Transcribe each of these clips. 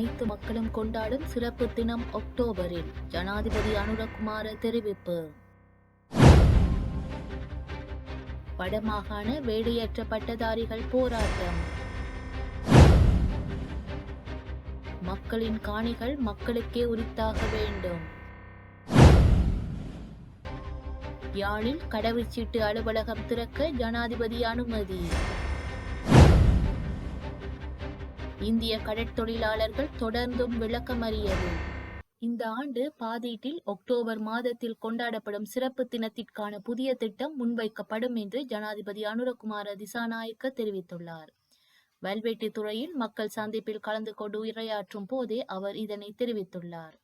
அனைத்து மக்களும் கொண்டாடும் சிறப்பு தினம் அக்டோபரில். ஜனாதிபதி அனுரகுமார தெரிவிப்பு. வடமாகாண வேலையற்ற பட்டதாரிகள் போராட்டம். மக்களின் காணிகள் மக்களுக்கே உரித்தாக வேண்டும். யாழில் கடவுச்சீட்டு அலுவலகம் திறக்க ஜனாதிபதி அனுமதி. இந்திய கடற்தொழிலாளர்கள் தொடர்ந்தும் விளக்கமறியது. இந்த ஆண்டு பாதீட்டில் அக்டோபர் மாதத்தில் கொண்டாடப்படும் சிறப்பு தினத்திற்கான புதிய திட்டம் முன்வைக்கப்படும் என்று ஜனாதிபதி அனுரகுமார திசாநாயக்க தெரிவித்துள்ளார். வல்வெட்டி துறையில் மக்கள் சந்திப்பில் கலந்து கொண்டு உரையாற்றும் போதே அவர் இதனை தெரிவித்துள்ளார்.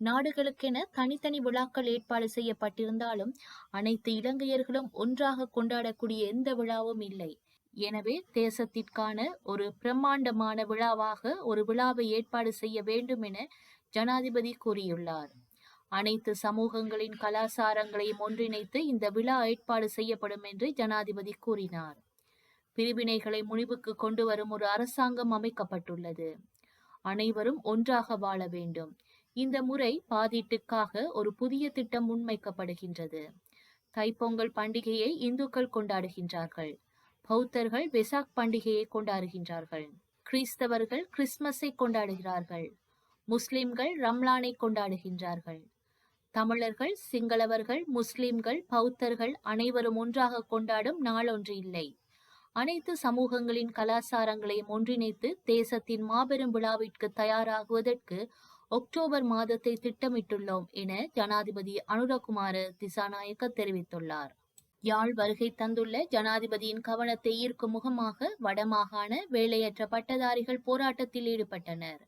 நாடுகளுக்கென தனித்தனி விழாக்கள் ஏற்பாடு செய்யப்பட்டிருந்தாலும் அனைத்து இலங்கையர்களும் ஒன்றாக கொண்டாடக்கூடிய எந்த விழாவும் இல்லை. எனவே தேசத்திற்கான ஒரு பிரம்மாண்டமான விழாவாக ஒரு விழாவை ஏற்பாடு செய்ய வேண்டும் என ஜனாதிபதி கூறியுள்ளார். அனைத்து சமூகங்களின் கலாசாரங்களையும் ஒன்றிணைத்து இந்த விழா ஏற்பாடு செய்யப்படும் என்று ஜனாதிபதி கூறினார். பிரிவினைகளை முடிவுக்கு கொண்டு வரும் ஒரு அரசாங்கம் அமைக்கப்பட்டுள்ளது. அனைவரும் ஒன்றாக வாழ வேண்டும். இந்த முறை பாதீட்டுக்காக ஒரு புதிய திட்டம் முன்வைக்கப்படுகின்றது. தைப்பொங்கல் பண்டிகையை இந்துக்கள் கொண்டாடுகின்றார்கள். பௌத்தர்கள் வெசாக் பண்டிகையை கொண்டாடுகின்றார்கள். கிறிஸ்தவர்கள் கிறிஸ்துமஸை கொண்டாடுகிறார்கள். முஸ்லிம்கள் ரம்லானை கொண்டாடுகின்றார்கள். தமிழர்கள் சிங்களவர்கள் முஸ்லிம்கள் பௌத்தர்கள் அனைவரும் ஒன்றாக கொண்டாடும் நாளொன்று இல்லை. அனைத்து சமூகங்களின் கலாச்சாரங்களையும் ஒன்றிணைத்து தேசத்தின் மாபெரும் விழாவிற்கு தயாராகுவதற்கு அக்டோபர் மாதத்தை திட்டமிட்டுள்ளோம் என ஜனாதிபதி அனுரகுமார திசாநாயக்க தெரிவித்துள்ளார். யாழ் வருகை தந்துள்ள ஜனாதிபதியின் கவனத்தை ஈர்க்கும் முகமாக வடமாகாண வேலையற்ற பட்டதாரிகள் போராட்டத்தில் ஈடுபட்டனர்.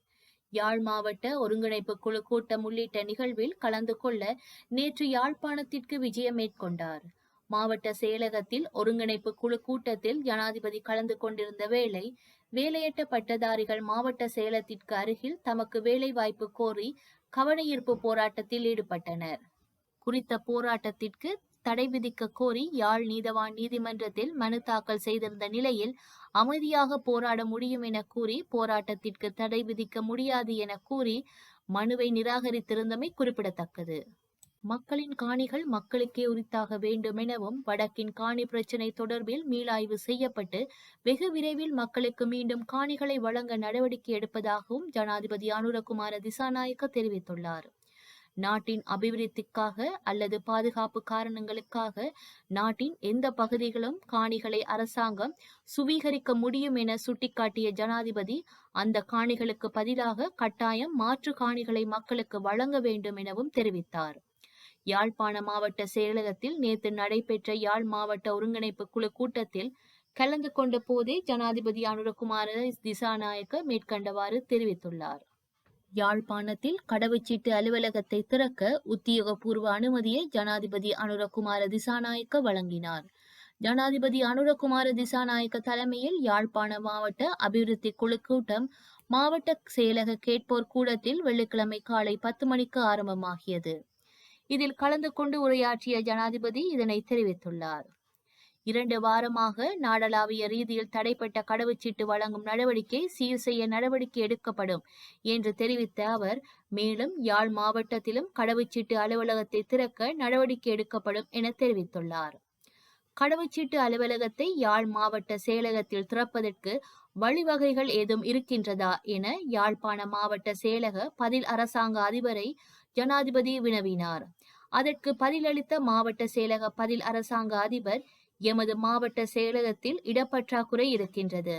யாழ் மாவட்ட ஒருங்கிணைப்பு குழு கூட்டம் உள்ளிட்ட நிகழ்வில் கலந்து கொள்ள நேற்று யாழ்ப்பாணத்திற்கு விஜயம் மேற்கொண்டார். மாவட்ட செயலகத்தில் ஒருங்கிணைப்பு குழு கூட்டத்தில் ஜனாதிபதி கலந்து கொண்டிருந்த வேளை வேலையற்ற பட்டதாரிகள் மாவட்ட செயலத்திற்கு அருகில் தமக்கு வேலை வாய்ப்பு கோரி கவனஈர்ப்பு போராட்டத்தில் ஈடுபட்டனர். குறித்த போராட்டத்திற்கு தடை விதிக்க கோரி யாழ் நீதவான் நீதிமன்றத்தில் மனு தாக்கல் செய்திருந்த நிலையில் அமைதியாக போராட முடியும் என கூறி போராட்டத்திற்கு தடை விதிக்க முடியாது என கூறி மனுவை நிராகரித்திருந்தமை குறிப்பிடத்தக்கது. மக்களின் காணிகள் மக்களுக்கே உரித்தாக வேண்டும் எனவும் வடக்கின் காணி பிரச்சினை தொடர்பில் மீளாய்வு செய்யப்பட்டு வெகு விரைவில் மக்களுக்கு மீண்டும் காணிகளை வழங்க நடவடிக்கை எடுப்பதாகவும் ஜனாதிபதி அனுரகுமார திசாநாயக்க தெரிவித்துள்ளார். நாட்டின் அபிவிருத்திக்காக அல்லது பாதுகாப்பு காரணங்களுக்காக நாட்டின் எந்த பகுதிகளும் காணிகளை அரசாங்கம் சுவீகரிக்க முடியும் என சுட்டிக்காட்டிய ஜனாதிபதி அந்த காணிகளுக்கு பதிலாக கட்டாயம் மாற்று காணிகளை மக்களுக்கு வழங்க வேண்டும் எனவும் தெரிவித்தார். யாழ்ப்பாண மாவட்ட செயலகத்தில் நேற்று நடைபெற்ற யாழ் மாவட்ட ஒருங்கிணைப்பு குழு கூட்டத்தில் கலந்து கொண்ட போதே ஜனாதிபதி அனுரகுமார திசாநாயக்க மேற்கண்டவாறு தெரிவித்துள்ளார். யாழ்ப்பாணத்தில் கடவுச்சீட்டு அலுவலகத்தை திறக்க உத்தியோகபூர்வ அனுமதியை ஜனாதிபதி அனுரகுமார திசாநாயக்க வழங்கினார். ஜனாதிபதி அனுரகுமார திசாநாயக்க தலைமையில் யாழ்ப்பாண மாவட்ட அபிவிருத்தி குழு கூட்டம் மாவட்ட செயலக கேட்போர் கூடத்தில் வெள்ளிக்கிழமை காலை பத்து மணிக்கு ஆரம்பமாகியது. இதில் கலந்து கொண்டு உரையாற்றிய ஜனாதிபதி இதனை தெரிவித்துள்ளார். இரண்டு வாரமாக நாடளாவிய ரீதியில் தடைப்பட்ட கடவுச்சீட்டு வழங்கும் நடவடிக்கை சீர் செய்ய நடவடிக்கை எடுக்கப்படும் என்று தெரிவித்த அவர் மேலும் யாழ் மாவட்டத்திலும் கடவுச்சீட்டு அலுவலகத்தை திறக்க நடவடிக்கை எடுக்கப்படும் என தெரிவித்துள்ளார். கடவுச்சீட்டு அலுவலகத்தை யாழ் மாவட்ட செயலகத்தில் திறப்பதற்கு வழிவகைகள் ஏதும் இருக்கின்றதா என யாழ்ப்பாண மாவட்ட செயலக பதில் அரசாங்க அதிபரை ஜனாதிபதி வினவினார். அதற்கு பதிலளித்த மாவட்ட செயலக பதில் அரசாங்க அதிபர் எமது மாவட்ட செயலகத்தில் இடப்பற்றாக்குறை இருக்கின்றது.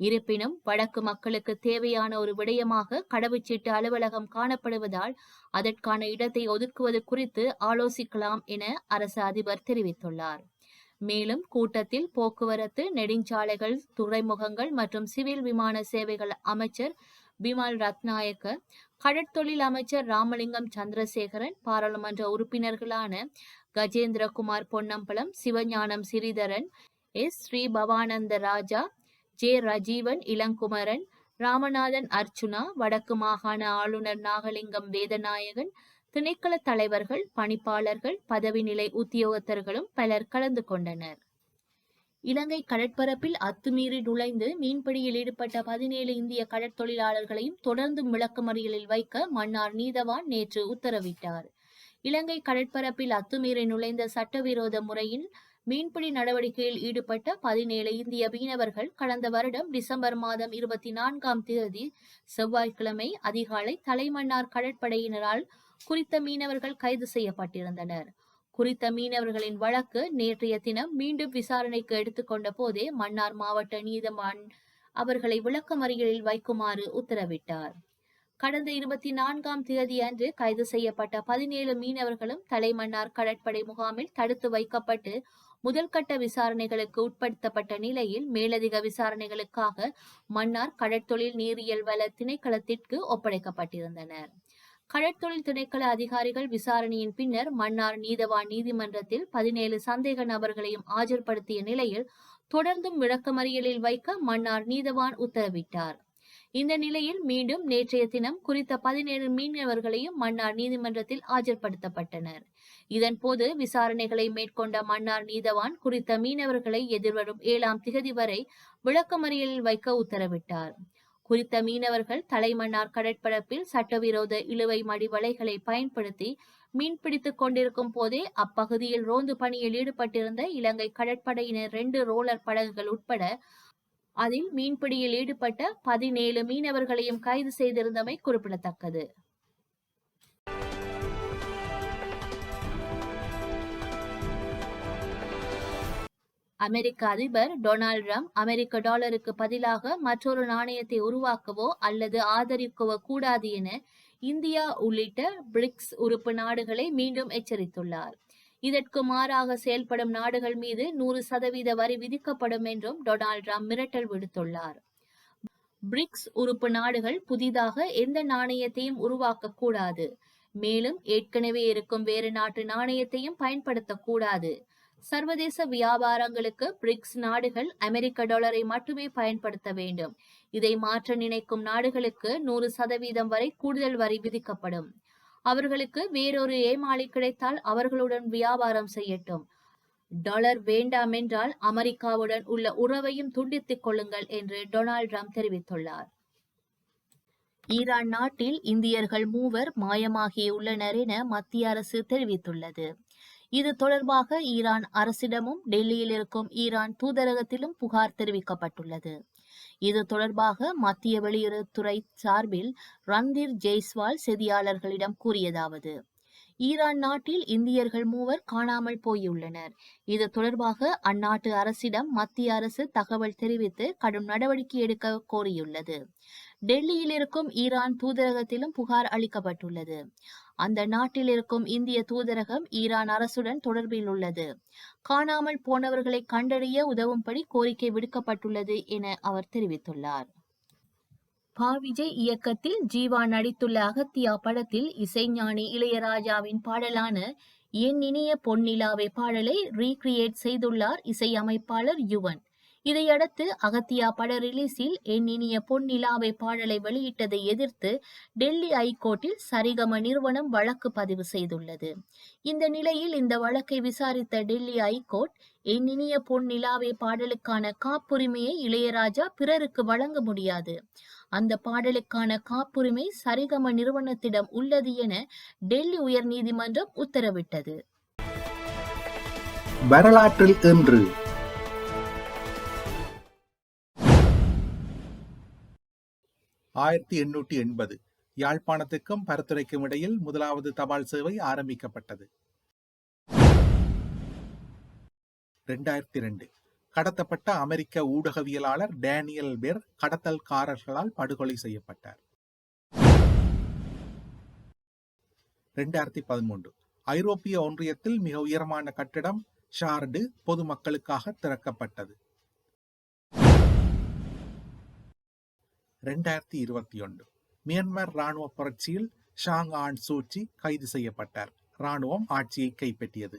இருப்பினும் வடக்கு மக்களுக்கு தேவையான ஒரு விடயமாக கடவுச்சீட்டு அலுவலகம் காணப்படுவதால் அதற்கான இடத்தை ஒதுக்குவது குறித்து ஆலோசிக்கலாம் என அரசு அதிபர் தெரிவித்துள்ளார். மேலும் கூட்டத்தில் போக்குவரத்து நெடுஞ்சாலைகள் துறைமுகங்கள் மற்றும் சிவில் விமான சேவைகள் அமைச்சர் பிமல் ரத்நாயக்க கடற்தொழில் அமைச்சர் ராமலிங்கம் சந்திரசேகரன் பாராளுமன்ற உறுப்பினர்களான கஜேந்திரகுமார் பொன்னம்பலம் சிவஞானம் சிறிதரன் எஸ். ஸ்ரீ பவானந்த ராஜா ஜே. ரஜீவன் இளங்குமரன் ராமநாதன் அர்ச்சுனா வடக்கு மாகாண ஆளுநர் நாகலிங்கம் வேதநாயகன் திணைக்கள தலைவர்கள் பணிப்பாளர்கள் பதவி நிலை உத்தியோகத்தர்களும் பலர் கலந்து கொண்டனர். இலங்கை கடற்பரப்பில் அத்துமீறி நுழைந்து மீன்பிடியில் ஈடுபட்ட பதினேழு இந்திய கடற்தொழிலாளர்களையும் தொடர்ந்து விளக்கமறியலில் வைக்க மன்னார் நீதவான் நேற்று உத்தரவிட்டார். இலங்கை கடற்பரப்பில் அத்துமீறி நுழைந்த சட்டவிரோத முறையில் மீன்பிடி நடவடிக்கையில் ஈடுபட்ட பதினேழு இந்திய மீனவர்கள் கடந்த வருடம் டிசம்பர் மாதம் இருபத்தி நான்காம் தேதி செவ்வாய்க்கிழமை அதிகாலை தலைமன்னார் கடற்படையினரால் குறித்த மீனவர்கள் கைது செய்யப்பட்டிருந்தனர். குறித்த மீனவர்களின் வழக்கு நேற்றைய தினம் மீண்டும் விசாரணைக்கு எடுத்துக்கொண்ட போதே மன்னார் மாவட்ட நீதிமன் அவர்களை விளக்கமறியலில் வைக்குமாறு உத்தரவிட்டார். கடந்த இருபத்தி நான்காம் தேதி அன்று கைது செய்யப்பட்ட பதினேழு மீனவர்களும் தலைமன்னார் கடற்படை முகாமில் தடுத்து வைக்கப்பட்டு முதல்கட்ட விசாரணைகளுக்கு உட்படுத்தப்பட்ட நிலையில் மேலதிக விசாரணைகளுக்காக மன்னார் கடற்தொழில் நீரியல் வள திணைக்களத்திற்கு ஒப்படைக்கப்பட்டிருந்தனர். கடற்தொழில் திணைக்கள அதிகாரிகள் விசாரணையின் பின்னர் மன்னார் நீதவான் நீதிமன்றத்தில் பதினேழு சந்தேக நபர்களையும் ஆஜர்படுத்திய நிலையில் தொடர்ந்தும் விளக்கமறியலில் வைக்க மன்னார் நீதவான் உத்தரவிட்டார். இந்த நிலையில் மீண்டும் நேற்றைய தினம் குறித்த பதினேழு மீனவர்களையும் மன்னார் நீதிமன்றத்தில் ஆஜர்படுத்தப்பட்டனர். இதன்போது விசாரணைகளை மேற்கொண்ட மன்னார் நீதவான் குறித்த மீனவர்களை எதிர்வரும் ஏழாம் திகதி வரை விளக்கமறியலில் வைக்க உத்தரவிட்டார். குறித்த மீனவர்கள் தலைமன்னார் கடற்பரப்பில் சட்டவிரோத இழுவை மடிவலைகளை பயன்படுத்தி மீன்பிடித்துக் கொண்டிருக்கும் போதே அப்பகுதியில் ரோந்து பணியில் ஈடுபட்டிருந்த இலங்கை கடற்படையினர் இரண்டு ரோலர் படகுகள் உட்பட அதில் மீன்பிடியில் ஈடுபட்ட பதினேழு மீனவர்களையும் கைது செய்திருந்தமை குறிப்பிடத்தக்கது. அமெரிக்க அதிபர் டொனால்ட் ட்ரம்ப் அமெரிக்க டாலருக்கு பதிலாக மற்றொரு நாணயத்தை உருவாக்கவோ அல்லது ஆதரிக்கவோ கூடாது என இந்தியா உள்ளிட்ட பிரிக்ஸ் உறுப்பு நாடுகளை மீண்டும் எச்சரித்துள்ளார். இதற்கு மாறாக செயல்படும் நாடுகள் மீது நூறு சதவீத வரி விதிக்கப்படும் என்றும் டொனால்ட் ட்ரம்ப் மிரட்டல் விடுத்துள்ளார். பிரிக்ஸ் உறுப்பு நாடுகள் புதிதாக எந்த நாணயத்தையும் உருவாக்க கூடாது. மேலும் ஏற்கனவே இருக்கும் வேறு நாட்டு நாணயத்தையும் பயன்படுத்தக்கூடாது சர்வதேச வியாபாரங்களுக்கு பிரிக்ஸ் நாடுகள் அமெரிக்க டாலரை மட்டுமே பயன்படுத்த வேண்டும். இதை மாற்ற நினைக்கும் நாடுகளுக்கு நூறு சதவீதம் வரை கூடுதல் வரி விதிக்கப்படும். அவர்களுக்கு வேறொரு ஏமாளி கிடைத்தால் அவர்களுடன் வியாபாரம் செய்யட்டும். டாலர் வேண்டாம் என்றால் அமெரிக்காவுடன் உள்ள உறவையும் துண்டித்துக் கொள்ளுங்கள் என்று டொனால்ட் ட்ரம்ப் தெரிவித்துள்ளார். ஈரான் நாட்டில் இந்தியர்கள் மூவர் மாயமாகியுள்ளனர் என மத்திய அரசு தெரிவித்துள்ளது. இது தொடர்பாக ஈரான் அரசிடமும் டெல்லியில் இருக்கும் ஈரான் தூதரகத்திலும் புகார் தெரிவிக்கப்பட்டுள்ளது. இது தொடர்பாக மத்திய வெளியுறவுத்துறை சார்பில் ரந்தீர் ஜெய்ஸ்வால் செய்தியாளர்களிடம் கூறியதாவது ஈரான் நாட்டில் இந்தியர்கள் மூவர் காணாமல் போயுள்ளனர். இது தொடர்பாக அந்நாட்டு அரசிடம் மத்திய அரசு தகவல் தெரிவித்து கடும் நடவடிக்கை எடுக்க கோரியுள்ளது. டெல்லியில் இருக்கும் ஈரான் தூதரகத்திலும் புகார் அளிக்கப்பட்டுள்ளது. அந்த நாட்டில் இருக்கும் இந்திய தூதரகம் ஈரான் அரசுடன் தொடர்பில் உள்ளது. காணாமல் போனவர்களை கண்டறிய உதவும்படி கோரிக்கை விடுக்கப்பட்டுள்ளது என அவர் தெரிவித்துள்ளார். பா விஜய் இயக்கத்தில் ஜீவா நடித்துள்ள அகத்தியா படத்தில் இசைஞானி இளையராஜாவின் பாடலான என் இனிய பொன்னிலாவே பாடலை ரீக்ரியேட் செய்துள்ளார் இசையமைப்பாளர் யுவன். இதையடுத்து அகத்தியா பட ரிலீஸில் என் இனிய பொன்னிலாவை பாடலை வெளியிட்டதை எதிர்த்து டெல்லி ஐகோர்ட்டில் சரிகம நிறுவனம் வழக்கு பதிவு செய்துள்ளது. இந்த நிலையில் இந்த வழக்கை விசாரித்த டெல்லி ஐகோர்ட் என் இனிய பொன்னிலாவை பாடலுக்கான காப்புரிமையை இளையராஜா பிறருக்கு வழங்க முடியாது. அந்த பாடலுக்கான காப்புரிமை சரிகம நிறுவனத்திடம் உள்ளது என டெல்லி உயர்நீதிமன்றம் உத்தரவிட்டது. வரலாற்றில் இன்று. ஆயிரத்தி எண்ணூற்றி எண்பது. யாழ்ப்பாணத்துக்கும் பரத்துரைக்கும் இடையில் முதலாவது தபால் சேவை ஆரம்பிக்கப்பட்டது. ரெண்டாயிரத்தி ரெண்டு. கடத்தப்பட்ட அமெரிக்க ஊடகவியலாளர் டேனியல் பெர் கடத்தல்காரர்களால் படுகொலை செய்யப்பட்டார். ரெண்டாயிரத்தி பதிமூன்று. ஐரோப்பிய ஒன்றியத்தில் மிக உயரமான கட்டிடம் ஷார்டு பொதுமக்களுக்காக திறக்கப்பட்டது. ரெண்டாயிரத்தி இருபத்தி ஒன்று. மியான்மர் ராணுவ புரட்சியில் ஷாங் ஆன் சூச்சி கைது செய்யப்பட்டார். ராணுவம் ஆட்சியை கைப்பற்றியது.